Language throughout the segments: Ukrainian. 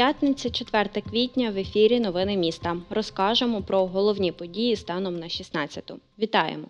П'ятниця, 4 квітня в ефірі Новини міста. Розкажемо про головні події станом на 16. Вітаємо!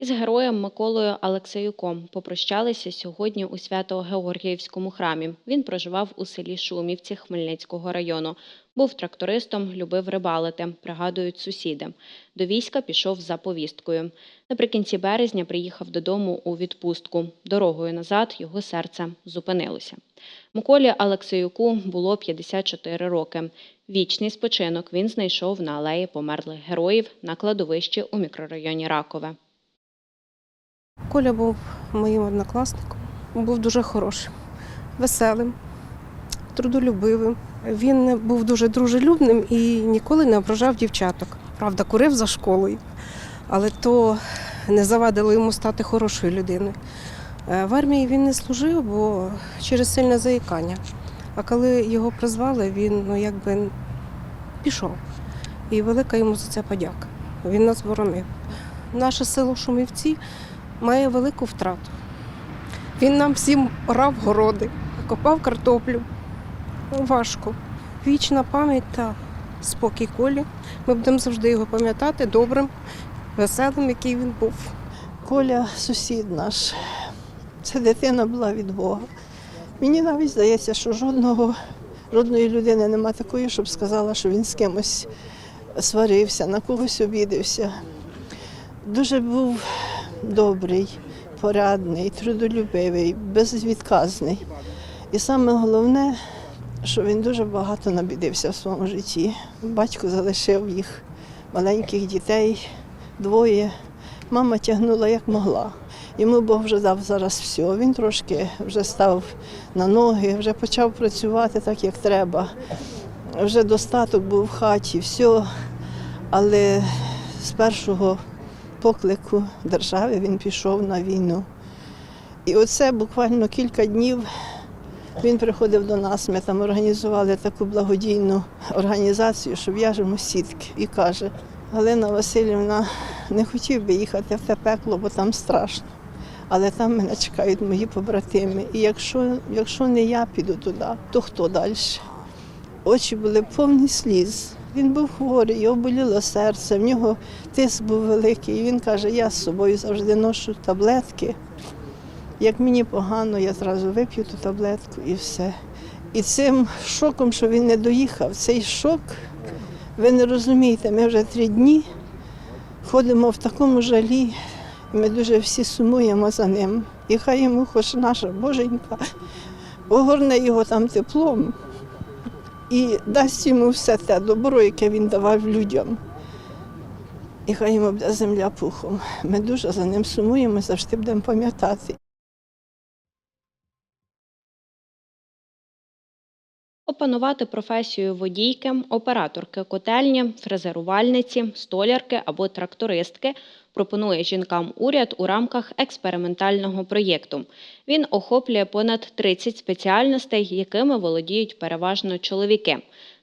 Із героєм Миколою Алексеюком попрощалися сьогодні у Свято-Георгіївському храмі. Він проживав у селі Шумівці Хмельницького району. Був трактористом, любив рибалити, пригадують сусіди. До війська пішов за повісткою. Наприкінці березня приїхав додому у відпустку. Дорогою назад його серце зупинилося. Миколі Алексеюку було 54 роки. Вічний спочинок він знайшов на алеї померлих героїв на кладовищі у мікрорайоні Ракове. Коля був моїм однокласником. Був дуже хорошим, веселим, трудолюбивим. Він був дуже дружелюбним і ніколи не ображав дівчаток. Правда, курив за школою, але то не завадило йому стати хорошою людиною. Е, В армії він не служив, бо через сильне заїкання. А коли його призвали, він ну, якби пішов. І велика йому за це подяка. Він нас боронив. Наше село Шумівці має велику втрату. Він нам всім орав городи, копав картоплю. Важко. Вічна пам'ять та спокій колі. Ми будемо завжди його пам'ятати добрим, веселим, який він був. Коля сусід наш. Це дитина була від Бога. Мені навіть здається, що жодного, жодної людини нема такої, щоб сказала, що він з кимось сварився, на когось обідався. Дуже був добрий, порядний, трудолюбивий, безвідказний. І саме головне, що він дуже багато набідився в своєму житті. Батько залишив їх маленьких дітей, двоє. Мама тягнула як могла. Йому Бог вже дав зараз все. Він трошки вже став на ноги, вже почав працювати так, як треба. Вже достаток був в хаті, все. Але з першого поклику держави він пішов на війну. І оце буквально кілька днів він приходив до нас. Ми там організували таку благодійну організацію, що в'яжемо сітки. І каже, Галина Васильівна, не хотів би їхати в те пекло, бо там страшно. Але там мене чекають мої побратими. І якщо, якщо не я піду туди, то хто далі? Очі були повні сліз. Він був хворий, його боліло серце, в нього тиск був великий. І він каже, я з собою завжди ношу таблетки. Як мені погано, я зразу вип'ю ту таблетку і все. І цим шоком, що він не доїхав, цей шок, ви не розумієте, ми вже три дні ходимо в такому жалі, ми дуже всі сумуємо за ним. І хай йому хоч наша боженька огорне його там теплом і дасть йому все те добро, яке він давав людям. І хай йому буде земля пухом. Ми дуже за ним сумуємо, завжди будемо пам'ятати. Опанувати професію водійки, операторки котельні, фрезерувальниці, столярки або трактористки пропонує жінкам уряд у рамках експериментального проєкту. Він охоплює понад 30 спеціальностей, якими володіють переважно чоловіки.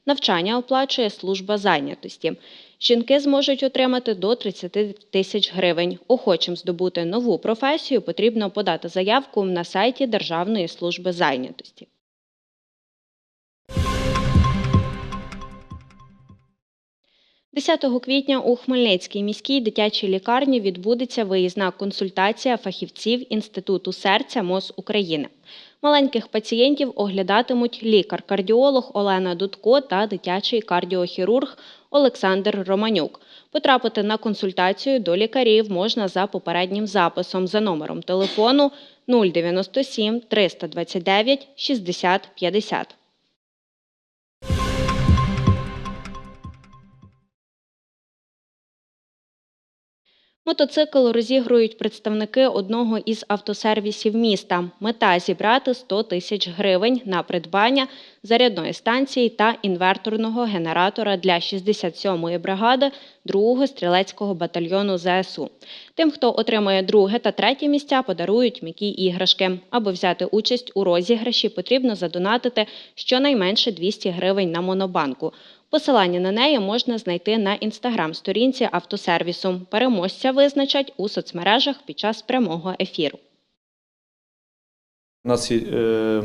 Навчання оплачує служба зайнятості. Жінки зможуть отримати до 30 тисяч гривень. Охочим здобути нову професію потрібно подати заявку на сайті Державної служби зайнятості. – 10 квітня у Хмельницькій міській дитячій лікарні відбудеться виїзна консультація фахівців Інституту серця МОЗ України. Маленьких пацієнтів оглядатимуть лікар-кардіолог Олена Дудко та дитячий кардіохірург Олександр Романюк. Потрапити на консультацію до лікарів можна за попереднім записом за номером телефону 097 329 60 50. Мотоцикл розігрують представники одного із автосервісів міста. Мета зібрати 100 тисяч гривень на придбання зарядної станції та інверторного генератора для 67-ї бригади 2-го стрілецького батальйону ЗСУ. Тим, хто отримає друге та третє місця, подарують м'які іграшки. Аби взяти участь у розіграші, потрібно задонатити щонайменше 200 гривень на монобанку. Посилання на неї можна знайти на інстаграм-сторінці автосервісу. Переможця визначать у соцмережах під час прямого ефіру. У нас є е,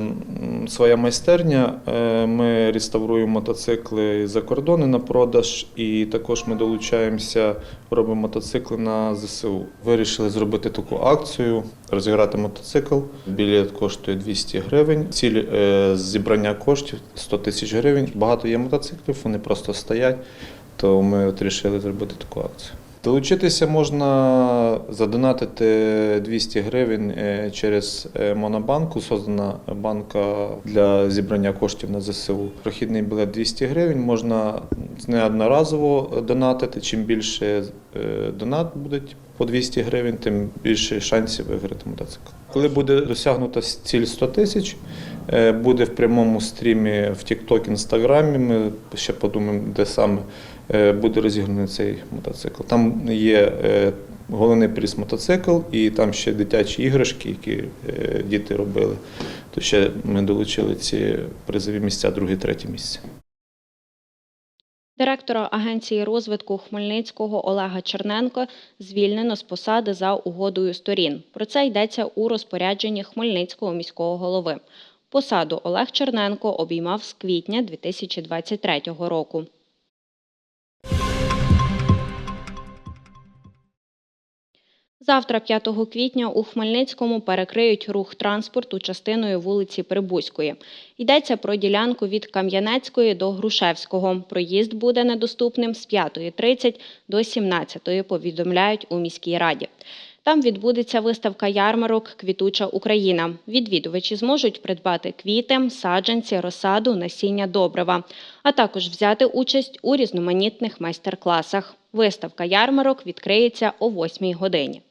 своя майстерня. Е, Ми реставруємо мотоцикли за кордони на продаж, і також ми долучаємося, робимо мотоцикли на ЗСУ. Вирішили зробити таку акцію, розіграти мотоцикл. Білет коштує 200 гривень. Ціль е, зібрання коштів 100 тисяч гривень. Багато є мотоциклів, вони просто стоять, то ми от вирішили зробити таку акцію. Долучитися можна задонатити 200 гривень е, через е, Монобанку. Создана банка для зібрання коштів на ЗСУ. Прохідний білет 200 гривень. Можна неодноразово донатити. Чим більше е, донат буде по 200 гривень, тим більше шансів виграти мотоцикл. Коли буде досягнута ціль 100 тисяч, буде в прямому стрімі в TikTok, Інстаграмі. Ми ще подумаємо, де саме буде розігнаний цей мотоцикл. Там є е, головний приз мотоцикл, і там ще дитячі іграшки, які е, діти робили. То ще ми долучили ці призові місця, друге, третє місце. Директора Агенції розвитку Хмельницького Олега Черненко звільнено з посади за угодою сторін. Про це йдеться у розпорядженні Хмельницького міського голови. Посаду Олег Черненко обіймав з квітня 2023 року. Завтра, 5 квітня, у Хмельницькому перекриють рух транспорту частиною вулиці Прибузької. Йдеться про ділянку від Кам'янецької до Грушевського. Проїзд буде недоступним з 5.30 до 17.00, повідомляють у міській раді. Там відбудеться виставка ярмарок Квітуча Україна. Відвідувачі зможуть придбати квіти, саджанці, розсаду, насіння добрива, а також взяти участь у різноманітних майстер-класах. Виставка ярмарок відкриється о 8 годині.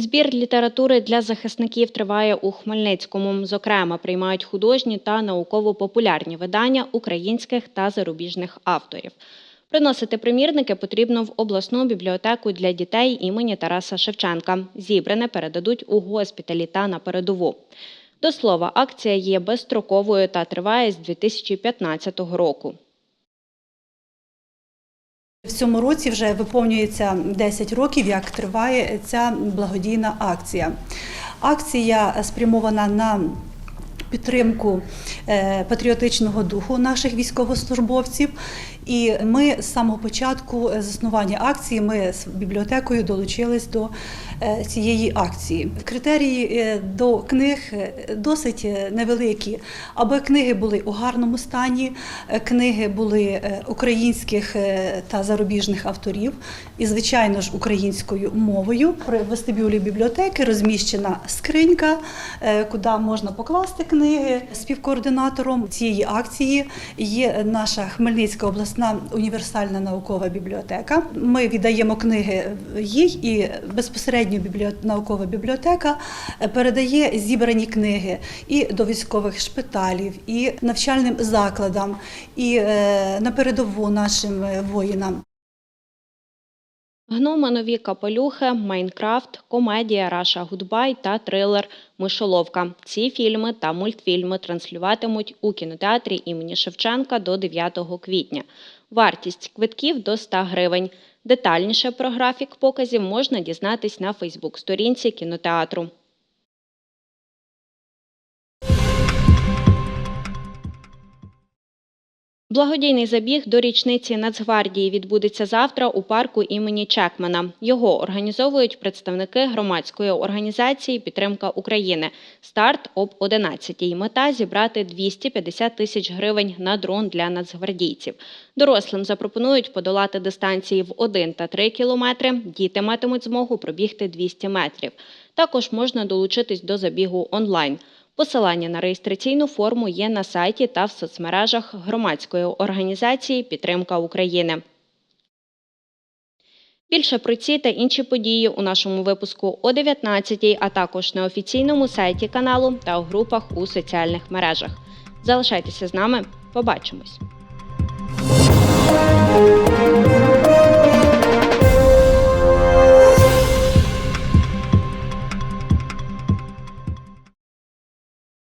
Збір літератури для захисників триває у Хмельницькому. Зокрема, приймають художні та науково-популярні видання українських та зарубіжних авторів. Приносити примірники потрібно в обласну бібліотеку для дітей імені Тараса Шевченка. Зібране передадуть у госпіталі та на передову. До слова, акція є безстроковою та триває з 2015 року. В цьому році вже виповнюється 10 років, як триває ця благодійна акція. Акція спрямована на підтримку е, патріотичного духу наших військовослужбовців. І ми з самого початку заснування акції ми з бібліотекою долучились до е, цієї акції. Критерії е, до книг е, досить е, невеликі, аби книги були у гарному стані, е, книги були е, українських е, та зарубіжних авторів, і, звичайно ж, українською мовою. При вестибюлі бібліотеки розміщена скринька, е, куди можна покласти книги. Співкоординатором цієї акції є наша Хмельницька обласна універсальна наукова бібліотека. Ми віддаємо книги їй, і безпосередньо бібліо- наукова бібліотека е, передає зібрані книги і до військових шпиталів, і навчальним закладам, і е, на передову нашим е, воїнам. Гноми нові капелюхи, Майнкрафт, комедія Раша Гудбай та трилер Мишоловка. Ці фільми та мультфільми транслюватимуть у кінотеатрі імені Шевченка до 9 квітня. Вартість квитків до 100 гривень. Детальніше про графік показів можна дізнатись на Фейсбук-сторінці кінотеатру. Благодійний забіг до річниці Нацгвардії відбудеться завтра у парку імені Чекмана. Його організовують представники громадської організації Підтримка України. Старт об 11-й. Мета зібрати 250 тисяч гривень на дрон для нацгвардійців. Дорослим запропонують подолати дистанції в 1 та 3 кілометри. Діти матимуть змогу пробігти 200 метрів. Також можна долучитись до забігу онлайн. Посилання на реєстраційну форму є на сайті та в соцмережах громадської організації Підтримка України. Більше про ці та інші події у нашому випуску о 19 а також на офіційному сайті каналу та у групах у соціальних мережах. Залишайтеся з нами, побачимось!